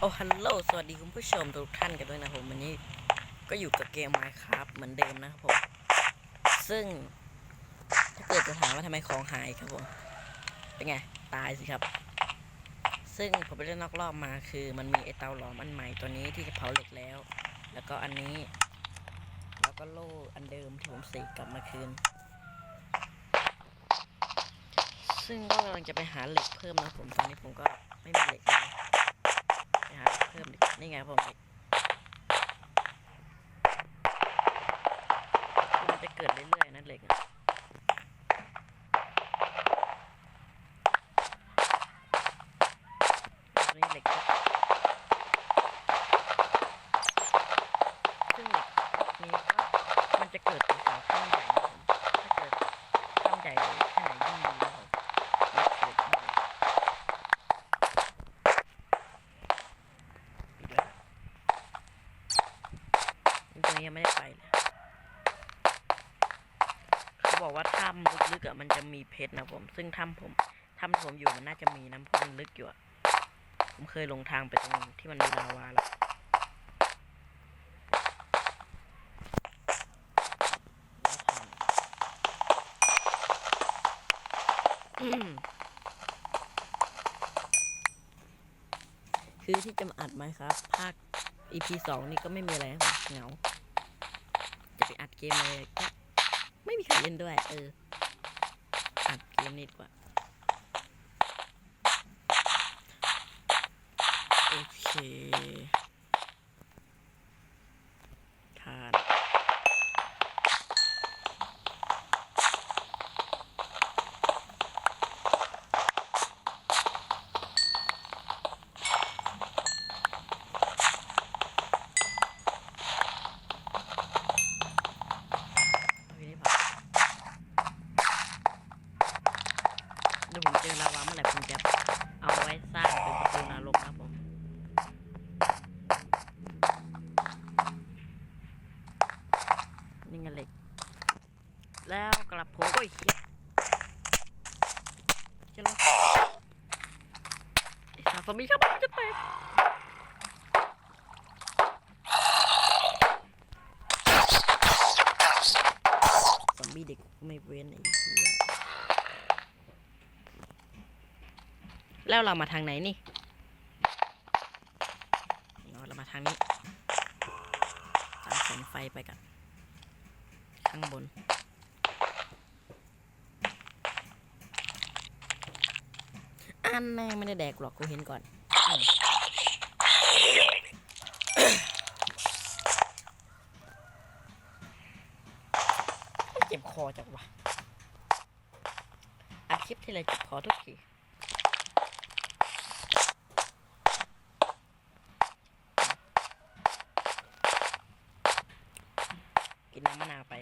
โอ้ฮัลโหล สวัสดีคุณผู้ชมทุกท่านกันด้วยนะผมวันนี้ก็อยู่กับเกม Minecraft เหมือนเดิมนะครับผม ซึ่งถ้าเกิดจะถามว่าทำไมของหายครับผม เป็นไง ตายสิครับ ซึ่งผมไปเล่นนอกรอบมาคือมันมีไอเตาหลอมอันใหม่ตัวนี้ที่จะเผาเหล็กแล้ว แล้วก็อันนี้ แล้วก็โล่อันเดิมที่ผมเสกกลับมาคืน ซึ่งก็กำลังจะไปหาเหล็กเพิ่มนะผมตอนนี้ผมก็ไม่มีเหล็กเลย ไปหาเพิ่มดิ นี่ไงผมมันจะเกิดเรื่อยๆนั่นเหล็กอะตรงนี้เหล็กก็ซึ่งเหล็กนี้ก็มันจะเกิดเป็นเสาข้างใหญ่นะผมถ้าเกิดข้างใหญ่แค่ไหนยิ่งดีนะผมเหล็กเกิดขึ้นมาอีกแล้วตรงนี้ ยังไม่ได้ไปเลยเขาบอกว่าถ้ำลึกๆอะมันจะมีเพชรนะผม ซึ่งถ้ำผมถ้ำผมอยู่มันน่าจะมีน้ำพราะมันลึกอยู่อะผมเคยลงทางไปตรงที่มันมีลาวาแล้วคือที่จะมาอัดไหมครับ ภาค EP สองนี่ก็ไม่มีอะไรเหงา ไปอัดเกมเลยก็ไม่มีใครเล่นด้วย เออ อัดเกมนิดกว่า โอเคขาดเอาทีนี้พอเดี๋ยวผมเจอลาวาเมื่อไหร่ผมจะเอาไว้สร้างเป็นประตูนรกนะครับผม นี่ไงเหล็ก แล้วกลับผมก็อีกเหี้ยจะลงไอ้สาวสามีครับมัน จะแตกซอมบี้เด็กไม่เว้นไอ้เหี้ยแล้วเรามาทางไหนนี่เรามาทางนี้ตามแสงไฟไปกัน ข้างบนอันแม่ไม่ได้แดกหรอกกูเห็นก่อน เจ็บคอจังวะอัดคลิปที่ไรเจ็บคอทุกทีกินน้ำมะนาวไป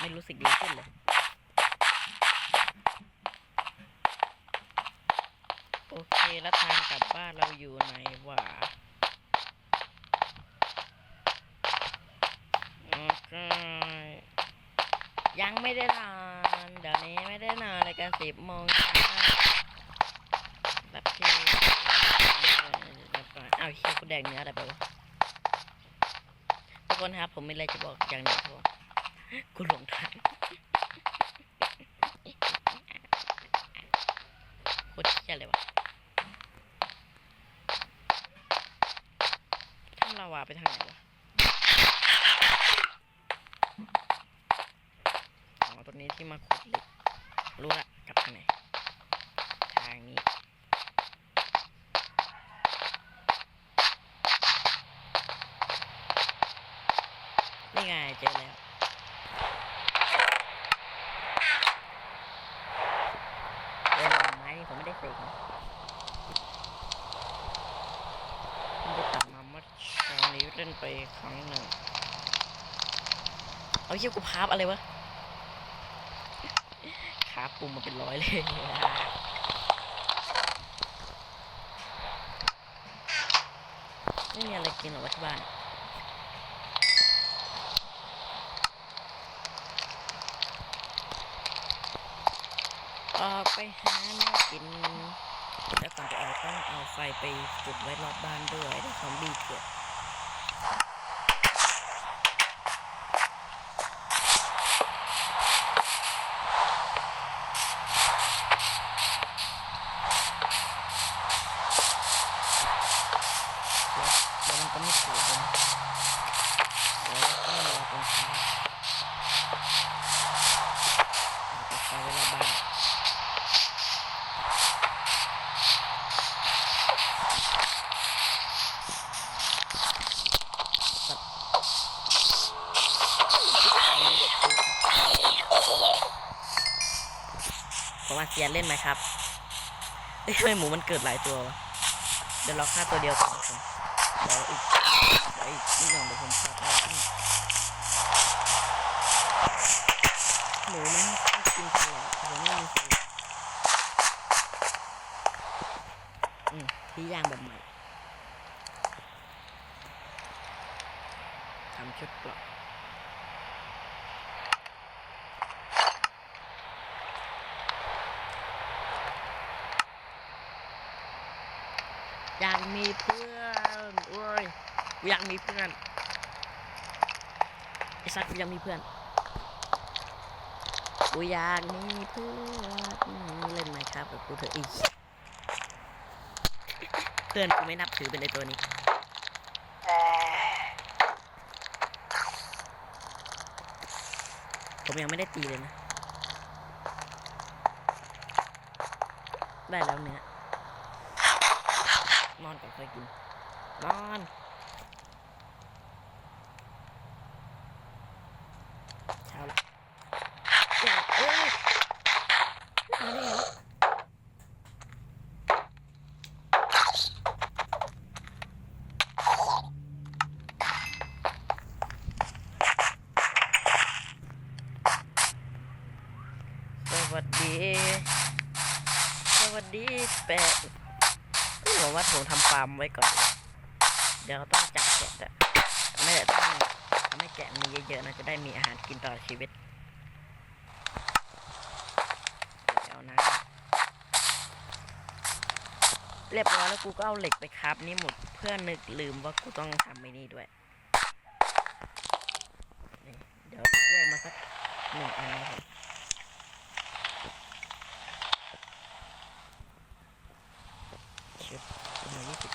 ไม่รู้สึกดีขึ้นเลยโอเค แล้วทางกลับบ้านเรา อยู่ไหนวะโอเคยังไม่ได้นอนเดี๋ยวนี้ไม่ได้นอนเลยกันสิบโมงเช้าแบบที่เอาวเฮียกูแดงเนื้ออะไรไปวะทุกคนครับผมมีอะไรจะบอกอย่างหนึงครับว่ากูหลงทางโคตรเชี่ยเลยวะทำลาวาไปทางไหนวะอ๋อตรงนี้ที่มาขุดเหล็กรู้ละกลับทางไหน ทางนี้ นี่ไงเจอแล้ว เดินไม้นี่ผมไม่ได้เสกนะผมไปตัดมาเมื่อเช้า นี้เล่นไปครั้งหนึ่ง เอาเชี่ยกูพาบอะไรวะขาปุ่มมาเป็นร้อยเลยไม่มีอะไรกินหรอวะที่บ้านออกไปหาแนวกิน แล้วก่อนจะออกต้องเอาไฟไปจุดไว้รอบบ้านด้วยเดี๋ยวซอมบี้เกิดเดี๋ยวเดี๋ยวมันก็ไม่ถูกเลยเดี๋ยวต้องรอตรงช้าเอาไปไฟไว้รอบบ้าน ผมว่าเซียนเล่นไหมครับเอ้ยทำไมหมูมันเกิดหลายตัววะเดี๋ยวเราฆ่าตัวเดียวก่อนครับเดี๋ยวอีกเดี๋ยวอีกนิดหน่อยเดี๋ยวผมฆ่าได้หมูมันกินตลอดผมไม่มีสูตรอืม ที่ย่างแบบใหม่ทำชุดเกราะอยากมีเพื่อนโอ้ยกูอยากมีเพื่อนไอ้สัตว์กูอยากมีเพื่อนกูอยากมีเพื่อนเล่นไหมครับกับกูเถอะอีก เพื่อนกูไม่นับถือเป็นไอตัวนี้ ผมยังไม่ได้ตีเลยนะ ได้แล้วเนื้อนอนก่อนค่อยกิน นอนเช้าละเอ้ยมาได้ไงวะสวั สดีสวัสดีแปะผมว่าผมทำฟาร์มไว้ก่อน เดี๋ยวต้องจับแกะไม่ได้ต้องทำให้แกะมีเยอะๆนะจะได้มีอาหารกินตลอดชีวิตเดี๋ยวนะเรียบร้อยแล้วกูก็เอาเหล็กไปครับนี่หมดเพื่อนนึกลืมว่ากูต้องทำไอ้นี่ด้วยเดี๋ยวแยกมาสักหนึ่งอันนะครับชุดประมาณยี่สิบ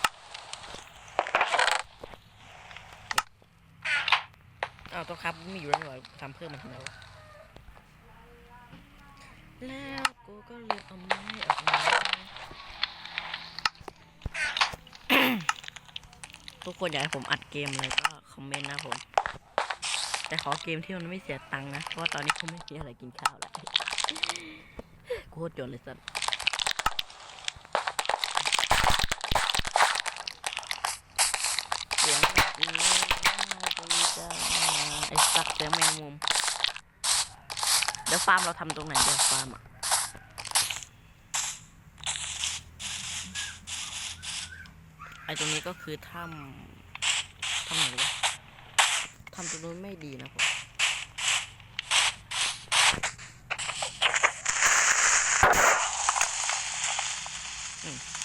อ้าว ตัวครับมีอยู่แล้วหรอทำเพิ่มมันทำไมวะแล้วกูก็เลือกเอาไม้ออกมาทุกคนอยากให้ผมอัดเกมอะไรก็คอมเมนต์นะผม แต่ขอเกมที่มันไม่เสียตังค์นะ เพราะว่าตอนนี้ผมไม่มีอะไรกินข้าวแล้วโคตรจนเลยสัสเสียงแบบนี้น่าดีจัง ไอ้สัตว์เสียแมงมุม เดี๋ยวฟาร์มเราทำตรงไหนเดี๋ยวฟาร์มอะไอ้ตรงนี้ก็คือถ้ำถ้ำไหนวะทำตรงนู้นไม่ดีนะผม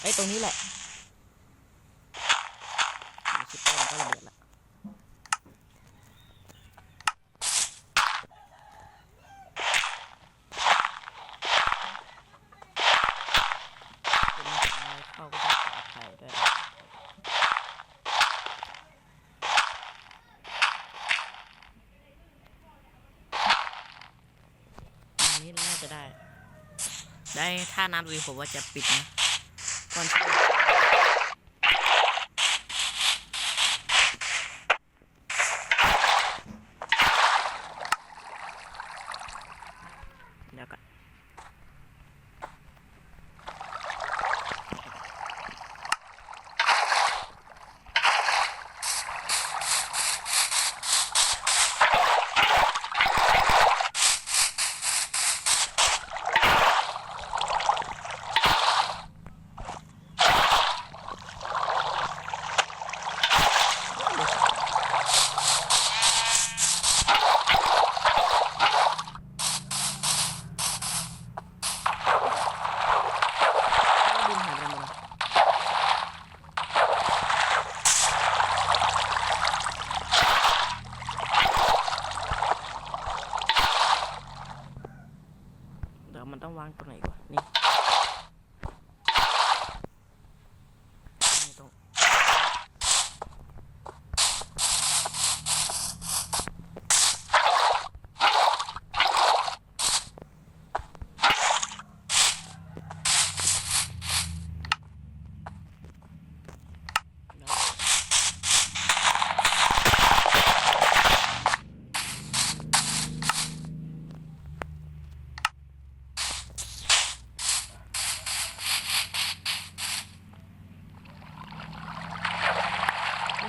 ไอ้ตรงนี้แหละชิปเปอร์มันก็ระเบิดละเป็นอะไรเข้าก็ต้องขออภัยด้วยนะอันนี้น่า จะได้ ได้ถ้าน้ำวีผมว่าจะปิดนะก่อนที่เดี๋ยวก่อน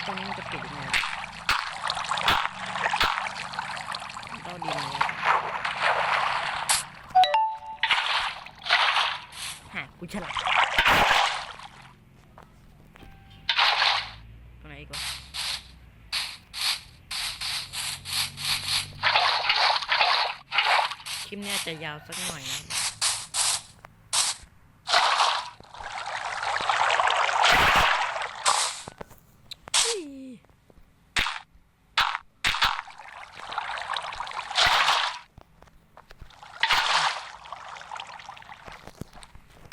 ตรงนี้มันจะปิดยังไงวะต้องดินเลยฮะกูฉลาดตรงไหนอีกวะค ลิปเนี้ยจะยาวสักหน่อยนะ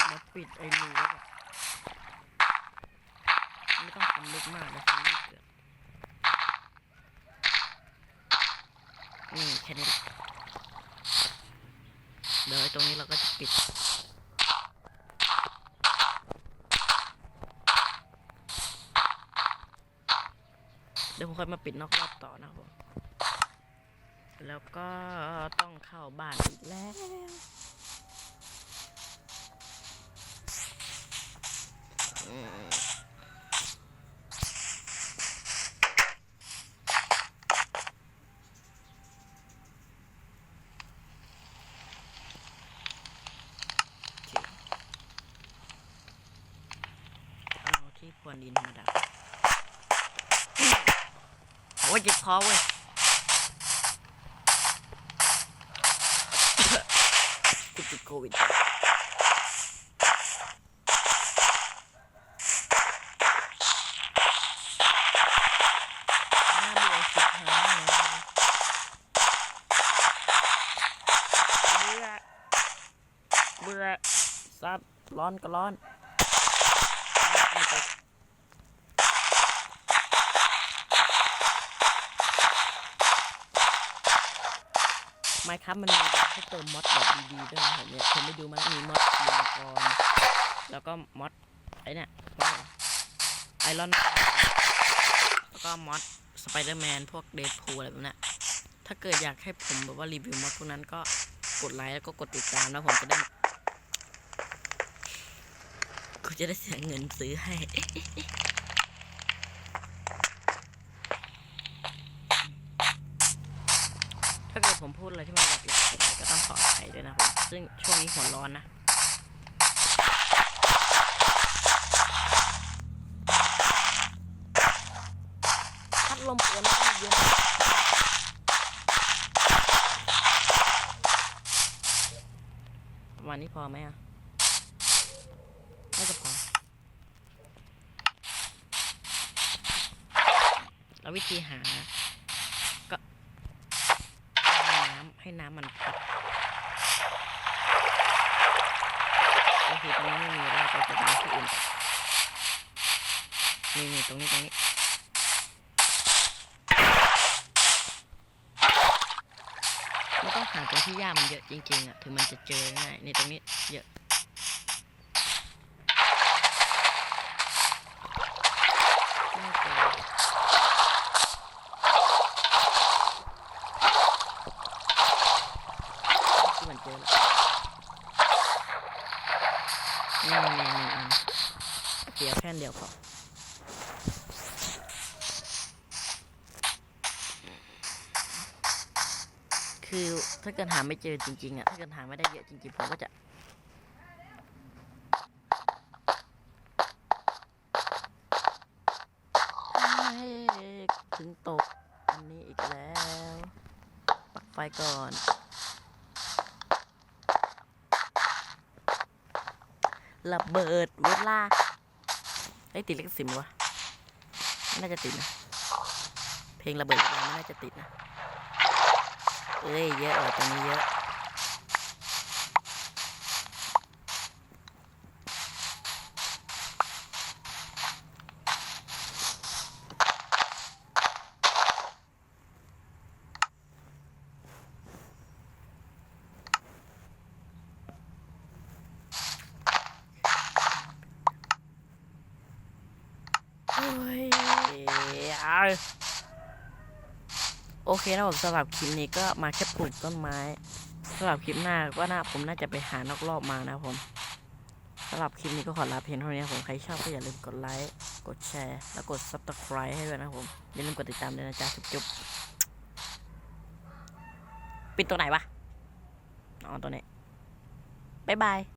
แล้วปิดไอ้รูไว้ก่อนไม่ต้องทำลึกมากนะทำลึกเกินนี่แค่นี้แหละ เดี๋ยวตรงนี้เราก็จะปิด เดี๋ยวผมค่อยมาปิดนอกรอบต่อนะครับผมแล้วก็ต้องเข้าบ้านอีกแล้วอืมโอเคเอาที่พรวน ดินธรรมดาโอ้ยเจ็บคอเว้ยกูติดโควิดน่าเบื่อสิบห้าเบื่อเบื่อซัดร้อนก็ร้อนไม่ตก ไมครับมันมีแบบให้เติมมอดแบบดีๆด้วยนะผมเนี่ยผมไปดูมาแล้วมีมอดมังกรแล้วก็มอดไอ้เนี่ยไอรอนแล้วก็มอดสไปเดอร์แมนพวกเดดพูอะไรแบบนี้ถ้าเกิดอยากให้ผมแบบว่ารีวิวมอดพวกนั้นก็กดไลค์แล้วก็กดติดตามแล้วผมจะได้กูจะได้เสียเงินซื้อให้ ถ้าเกิด ผมพูดอะไรที่มันแบบหลากหลายก็ต้องขออภัยด้วยนะผมซึ่งช่วงนี้หัวร้อนนะพัดลมเปิดไม่ต้เย็นประมาณนี้พอไหมอะน่าจะพอแล้ววิธีหาก็ เอาน้ำให้น้ำมันพัดโอเคตรงนี้ไม่มีแล้วเราจะไปที่อื่น นี่นี่ตรงนี้ตรงนี้ไม่ต้องหาตรงที่หญ้ามันเยอะจริงๆอะถึงมันจะเจอง่ายนี่ตรงนี้เยอะไม่เจอที่มันเจอแล้วนี่นี่นี่อันเดียวแค่นเดียวพอ คือถ้าเกิดหาไม่เจอจริงๆอะถ้าเกิดหาไม่ได้เยอะจริงๆผมก็จะให้ถึงตกอันนี้อีกแล้ว ปักไฟก่อนระเบิดเวลาไอ้ติดเลขสิบวะ น่าจะติดนะ เพลงระเบิดเวลาไม่น่าจะติดนะ เอ้ยเยอะเหรอตรงนี้เยอะโอ้ยเอา โอเคนะผมสำหรับคลิปนี้ก็มาแค่ปลูกต้นไม้สำหรับคลิปหน้าก็น่าผมน่าจะไปหานอกรอบมานะผมสำหรับคลิปนี้ก็ขอลาเพียงเท่านี้ผมใครชอบก็อย่าลืมกดไลค์กดแชร์แล้วกด subscribe ให้ด้วยนะผมอย่าลืมกดติดตามด้วยนะจ๊ะจุ๊บปิดตัวไหนวะอ๋อตัวนี้บ๊ายบาย